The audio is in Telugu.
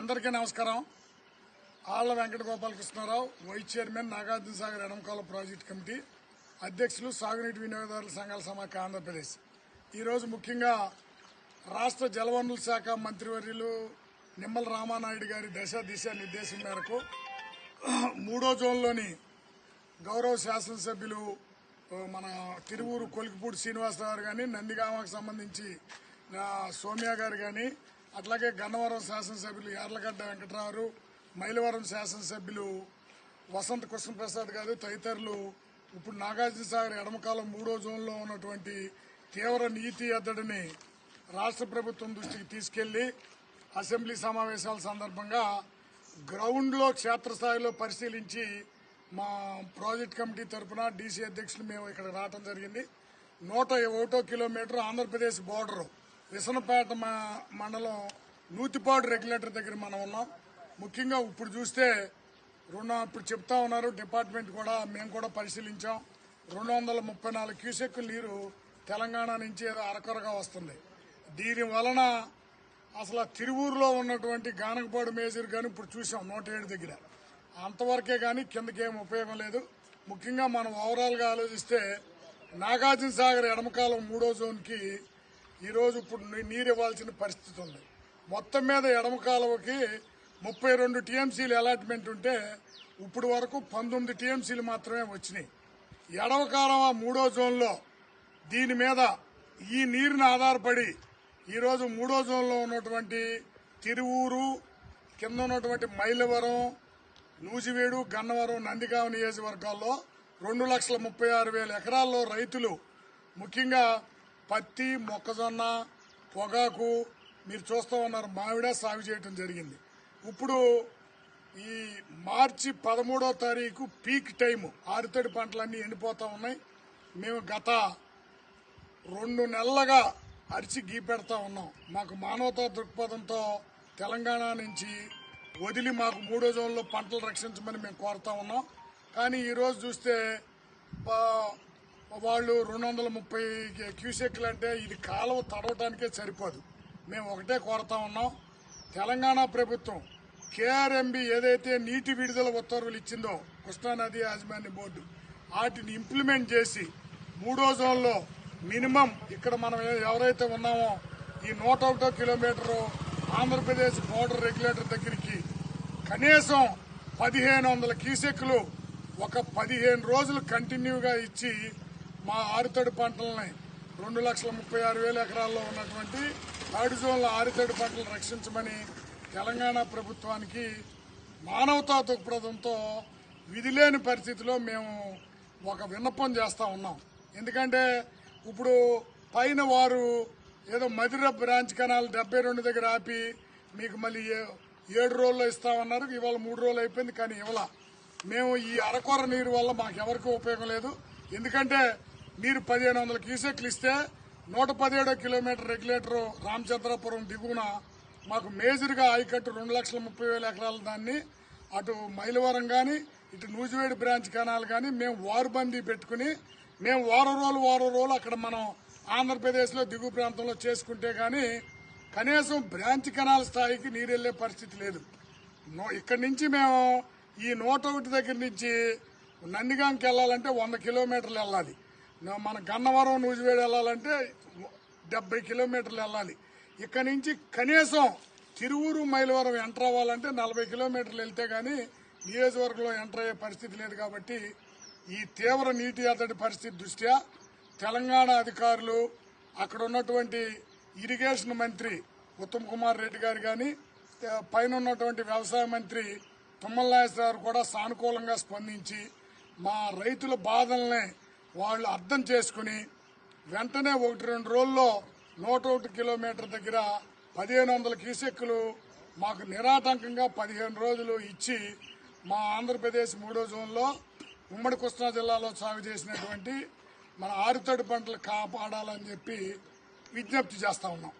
అందరికీ నమస్కారం. ఆళ్ళ వెంకట గోపాలకృష్ణారావు వైస్ చైర్మన్ నాగార్జున సాగర్ ఎడంకాల ప్రాజెక్ట్ కమిటీ అధ్యక్షులు సాగునీటి వినియోగదారుల సంఘాల సమాఖ్య ఆంధ్రప్రదేశ్. ఈరోజు ముఖ్యంగా రాష్ట్ర జలవనరుల శాఖ మంత్రివర్యులు నిమ్మల రామానాయుడు గారి దశ దిశ నిర్దేశం మేరకు మూడో జోన్లోని గౌరవ శాసనసభ్యులు మన తిరువూరు కొలికిపూడి శ్రీనివాసరావు గారు కానీ నందిగామకు సంబంధించి సోమ్యా సోమ్య గారు కానీ అట్లాగే గన్నవరం శాసనసభ్యులు యార్లగడ్డ వెంకటరావు మైలవరం శాసనసభ్యులు వసంత కృష్ణప్రసాద్ గారు తదితరులు ఇప్పుడు నాగార్జున సాగర్ ఎడమకాలం మూడో జోన్లో ఉన్నటువంటి తీవ్ర నీతి ఎద్దడిని రాష్ట్ర ప్రభుత్వం దృష్టికి తీసుకెళ్ళి అసెంబ్లీ సమావేశాల సందర్భంగా గ్రౌండ్లో క్షేత్రస్థాయిలో పరిశీలించి మా ప్రాజెక్ట్ కమిటీ తరఫున డీసీ అధ్యక్షులు మేము ఇక్కడ రావడం జరిగింది. నూట ఒకటో కిలోమీటర్ ఆంధ్రప్రదేశ్ బోర్డరు. విసనపేట మండలం నూతిపాడు రెగ్యులేటర్ దగ్గర మనం ఉన్నాం. ముఖ్యంగా ఇప్పుడు చూస్తే రుణం ఇప్పుడు చెప్తా ఉన్నారు డిపార్ట్మెంట్ కూడా మేము కూడా పరిశీలించాం. రెండు వందల ముప్పై నాలుగు క్యూసెక్కుల నీరు తెలంగాణ నుంచి ఏదో అరకొరగా వస్తుంది. దీని వలన అసలు తిరువూరులో ఉన్నటువంటి గానకపాడు మేజర్ కానీ ఇప్పుడు చూసాం నూట ఏడు దగ్గర. అంతవరకే కానీ కిందకేం ఉపయోగం లేదు. ముఖ్యంగా మనం ఓవరాల్గా ఆలోచిస్తే నాగార్జున సాగర్ ఎడమకాలం మూడో జోన్కి ఈరోజు ఇప్పుడు నీరు ఇవ్వాల్సిన పరిస్థితి ఉంది. మొత్తం మీద ఎడమ కాలువకి ముప్పై రెండు టీఎంసీలు అలాట్మెంట్ ఉంటే ఇప్పుడు వరకు పంతొమ్మిది టీఎంసీలు మాత్రమే వచ్చినాయి. ఎడమ కాలువ మూడో జోన్లో దీని మీద ఈ నీరుని ఆధారపడి ఈరోజు మూడో జోన్లో ఉన్నటువంటి తిరువూరు కింద ఉన్నటువంటి మైలవరం నూజివేడు గన్నవరం నందిగామ నియోజకవర్గాల్లో రెండు లక్షల ముప్పై ఆరు వేల ఎకరాల్లో రైతులు ముఖ్యంగా పత్తి మొక్కజొన్న పొగాకు మీరు చూస్తూ ఉన్నారు. మామిడ సాగు చేయటం జరిగింది. ఇప్పుడు ఈ మార్చి పదమూడో తారీఖు పీక్ టైము ఆరుతడి పంటలన్నీ ఎండిపోతూ ఉన్నాయి. మేము గత రెండు నెలలుగా అరిచి గీపెడతా ఉన్నాం. మాకు మానవతా దృక్పథంతో తెలంగాణ నుంచి వదిలి మాకు మూడో జోన్లో పంటలు రక్షించమని మేము కోరుతా ఉన్నాం. కానీ ఈరోజు చూస్తే వాళ్ళు రెండు వందల ముప్పై క్యూసెక్లు అంటే ఇది కాలువ తడవటానికే సరిపోదు. మేము ఒకటే కోరుతా ఉన్నాం. తెలంగాణ ప్రభుత్వం కేఆర్ఎంబి ఏదైతే నీటి విడుదల ఉత్తర్వులు ఇచ్చిందో కృష్ణానది యాజమాన్య బోర్డు వాటిని ఇంప్లిమెంట్ చేసి మూడో జోన్లో మినిమం ఇక్కడ మనం ఎవరైతే ఉన్నామో ఈ నూట ఒకటో కిలోమీటరు ఆంధ్రప్రదేశ్ బోర్డర్ రెగ్యులేటర్ దగ్గరికి కనీసం పదిహేను వందల క్యూసెక్లు ఒక పదిహేను రోజులు కంటిన్యూగా ఇచ్చి మా ఆరుతడి పంటలని రెండు లక్షల ముప్పై ఆరు వేల ఎకరాల్లో ఉన్నటువంటి థర్డ్ జోన్ల ఆరుతడి పంటలు రక్షించమని తెలంగాణ ప్రభుత్వానికి మానవతా దృక్పథంతో విధిలేని పరిస్థితిలో మేము ఒక విన్నపం చేస్తా ఉన్నాం. ఎందుకంటే ఇప్పుడు పైన వారు ఏదో మధుర బ్రాంచ్ కెనాల్ డెబ్బై రెండు దగ్గర ఆపి మీకు మళ్ళీ ఏ- ఏడు రోజుల్లో ఇస్తామన్నారు ఇవాళ మూడు రోజులు అయిపోయింది కానీ ఇవాళ మేము ఈ అరకొర నీరు వల్ల మాకు ఎవరికి ఉపయోగం లేదు. ఎందుకంటే మీరు పదిహేను వందల క్యూసెక్లు ఇస్తే నూట పదిహేడో కిలోమీటర్ రెగ్యులేటర్ రామచంద్రపురం దిగువన మాకు మేజర్గా ఆయకట్టు రెండు లక్షల ముప్పై వేల ఎకరాల దాన్ని అటు మైలవరం కానీ ఇటు నూజివేడి బ్రాంచ్ కెనాల్ కానీ మేము వారుబందీ పెట్టుకుని మేము వారం రోజులు వారం రోజులు అక్కడ మనం ఆంధ్రప్రదేశ్లో దిగువ ప్రాంతంలో చేసుకుంటే కానీ కనీసం బ్రాంచ్ కెనాల్ స్థాయికి నీరు వెళ్ళే పరిస్థితి లేదు. ఇక్కడి నుంచి మేము ఈ నూట ఒకటి దగ్గర నుంచి నందిగాంకి వెళ్ళాలంటే వంద కిలోమీటర్లు వెళ్ళాలి. మన గన్నవరం నూజివేడు వెళ్ళాలంటే డెబ్బై కిలోమీటర్లు వెళ్ళాలి. ఇక్కడ నుంచి కనీసం తిరువురు మైలవరం ఎంటర్ అవ్వాలంటే నలభై కిలోమీటర్లు వెళ్తే కానీ నియోజకవర్గంలో ఎంటర్ అయ్యే పరిస్థితి లేదు కాబట్టి ఈ తీవ్ర నీటి అతడి పరిస్థితి దృష్ట్యా తెలంగాణ అధికారులు అక్కడ ఉన్నటువంటి ఇరిగేషన్ మంత్రి ఉత్తమ్ కుమార్ రెడ్డి గారు కానీ పైన ఉన్నటువంటి వ్యవసాయ మంత్రి తుమ్మల నాగేశ్వర గారు కూడా సానుకూలంగా స్పందించి మా రైతుల బాధల్ని వాళ్ళు అర్థం చేసుకుని వెంటనే ఒకటి రెండు రోజుల్లో నూట ఒకటి కిలోమీటర్ దగ్గర పదిహేను వందల క్యూసెక్కులు మాకు నిరాటంకంగా పదిహేను రోజులు ఇచ్చి మా ఆంధ్రప్రదేశ్ మూడో జోన్లో ఉమ్మడి కృష్ణా జిల్లాలో సాగు చేసినటువంటి మన ఆరుతడి పంటలు కాపాడాలని చెప్పి విజ్ఞప్తి చేస్తా ఉన్నాం.